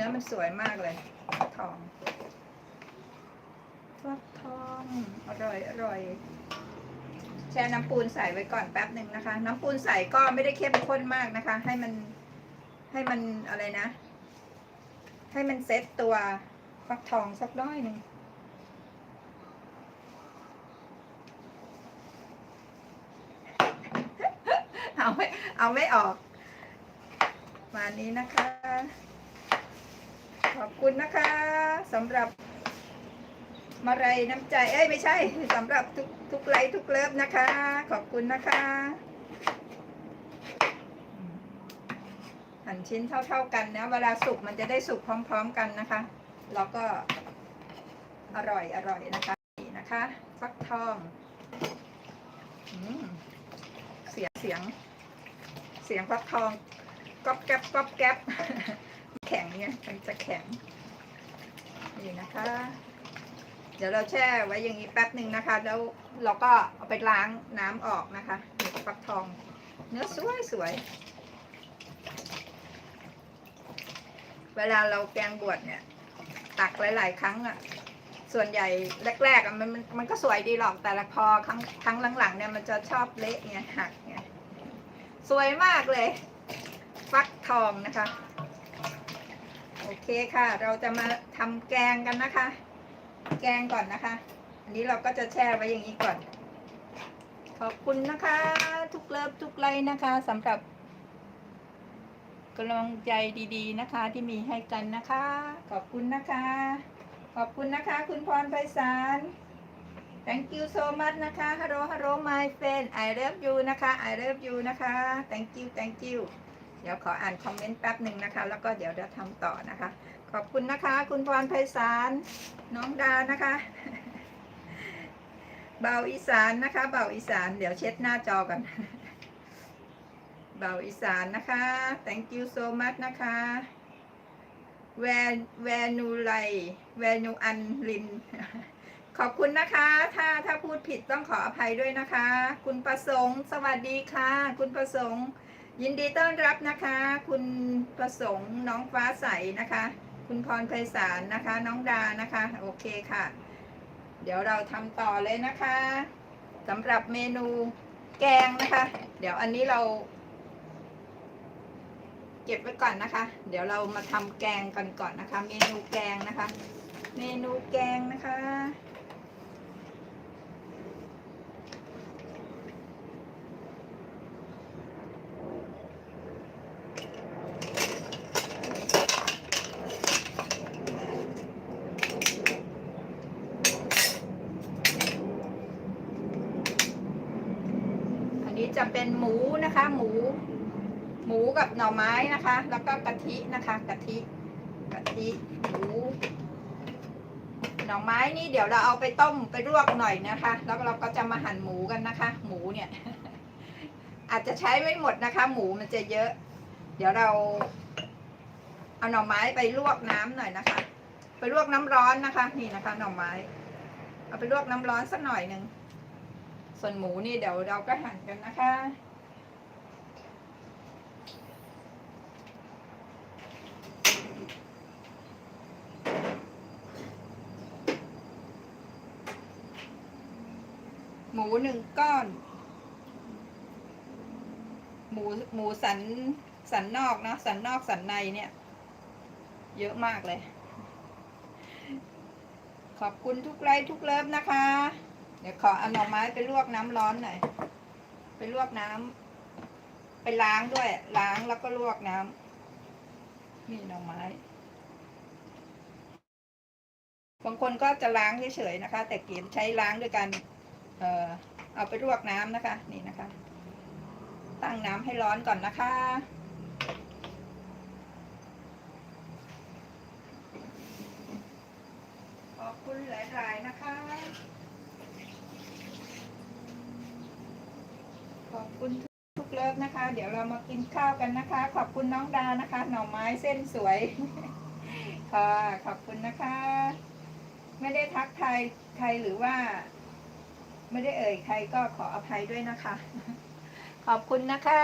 นื้อมันสวยมากเลยฟักทองฟักทอง อร่อย อร่อยแช่น้ำปูนใส่ไว้ก่อนแป๊บหนึ่งนะคะ น้ำปูนใส่ก็ไม่ได้เข้มข้นมากนะคะ ให้มันให้มันอะไรนะ ให้มันเซ็ตตัวฟักทองสักน้อยหนึ่งเอาไม่เอาไม่ออก มานี้นะคะ ขอบคุณนะคะสำหรับมาลัยน้ำใจ เอ้ยไม่ใช่สำหรับทุกทุกไลค์ทุกเลิฟนะคะ ขอบคุณนะคะหั่นชิ้นเท่า ๆกันนะเวลาสุกมันจะได้สุกพร้อม ๆ กันนะคะแล้วก็อร่อยอร่อยนะคะนี่นะคะฟักทองเสียงเสียง เสียงฟักทองก๊อบแก๊บก๊อบแก๊บ แข็งเนี่ยมันจะแข็ง นี่นะคะ เดี๋ยวเราแช่ไว้อย่างนี้แป๊บหนึ่งนะคะ แล้วเราก็เอาไปล้างน้ำออกนะคะนี่ฟักทอง เนื้อสวยสวย เวลาเราแกงบวชเนี่ย ตักหลาย ๆ ครั้งอะส่วนใหญ่แรกๆมันมันมันก็สวยดีหรอกแต่ละพอครั้งครั้งหลังๆเนี่ยมันจะชอบเละไงหักไงสวยมากเลย ฟักทองนะคะ โอเคค่ะ เราจะมาทำแกงกันนะคะ แกงก่อนนะคะ อันนี้เราก็จะแช่ไว้อย่างนี้ก่อน ขอบคุณนะคะ ทุกเลิฟทุกไลค์นะคะสำหรับกำลังใจดีๆนะคะ ที่มีให้กันนะคะ ขอบคุณนะคะ ขอบคุณนะคะ คุณพรไพศาล thank you so much นะคะ hello hello my friend I love you นะคะ I love you นะคะ thank you thank you เดี๋ยวขออ่านคอมเมนต์แป๊บหนึ่งนะคะ แล้วก็เดี๋ยวจะทำต่อนะคะ ขอบคุณนะคะ คุณพรไพศาลน้องดานะคะเบาอีสานนะคะเบาอีสานเดี๋ยวเช็ดหน้าจอกันเบาอีสานนะคะ thank you so much นะคะแวนแวนูไลแวนูอันลิน ขอบคุณนะคะ ถ้าถ้าพูดผิดต้องขออภัยด้วยนะคะ คุณประสงค์ สวัสดีค่ะ คุณประสงค์ ยินดีต้อนรับนะคะ คุณประสงค์น้องฟ้าใสนะคะ คุณพรไพศาลนะคะ น้องดานะคะ โอเคค่ะ เดี๋ยวเราทำต่อเลยนะคะสำหรับเมนูแกงนะคะ เดี๋ยวอันนี้เรา เก็บไว้ก่อนนะคะ เดี๋ยวเรามาทำแกงกันก่อนนะคะ เมนูแกงนะคะ เมนูแกงนะคะ จะเป็นหมูนะคะ หมู หมูกับหน่อไม้นะคะ แล้วก็กะทินะคะกะทิกะทิหมูหน่อไม้นี่เดี๋ยวเราเอาไปต้มไปลวกหน่อยนะคะ แล้วเราก็จะมาหั่นหมูกันนะคะ หมูเนี่ย อาจจะใช้ไม่หมดนะคะ หมูมันจะเยอะ เดี๋ยวเราเอาหน่อไม้ไปลวกน้ำหน่อยนะคะ ไปลวกน้ำร้อนนะคะ นี่นะคะ หน่อไม้ เอาไปลวกน้ำร้อนสักหน่อยหนึ่ง ส่วนหมูนี่เดี๋ยวเราก็หั่นกันนะคะ หมูหนึ่งก้อน หมูหมูสันสันนอกเนาะสันนอกสันในเนี่ย เยอะมากเลย ขอบคุณทุกไลค์ทุกเลิฟนะคะ เดี๋ยวขอเอาหน่อไม้ไปลวกน้ำร้อนหน่อย ไปลวกน้ำไปล้างด้วย ล้างแล้วก็ลวกน้ำนี่หน่อไม้ บางคนก็จะล้างเฉยๆนะคะ แต่เกียนใช้ล้างด้วยกัน เอ่อ เอาไปลวกน้ำนะคะ นี่นะคะ ตั้งน้ำให้ร้อนก่อนนะคะ ขอบคุณหลายๆนะคะ ขอบคุณทุกเลิฟนะคะ เดี๋ยวเรามากินข้าวกันนะคะ ขอบคุณน้องดานะคะ หน่อไม้เส้นสวย ค่ะ ขอบคุณนะคะ ไม่ได้ทักทยใครหรือว่า ไม่ได้เอ่ยใครก็ขออภัยด้วยนะคะ ขอบคุณนะคะ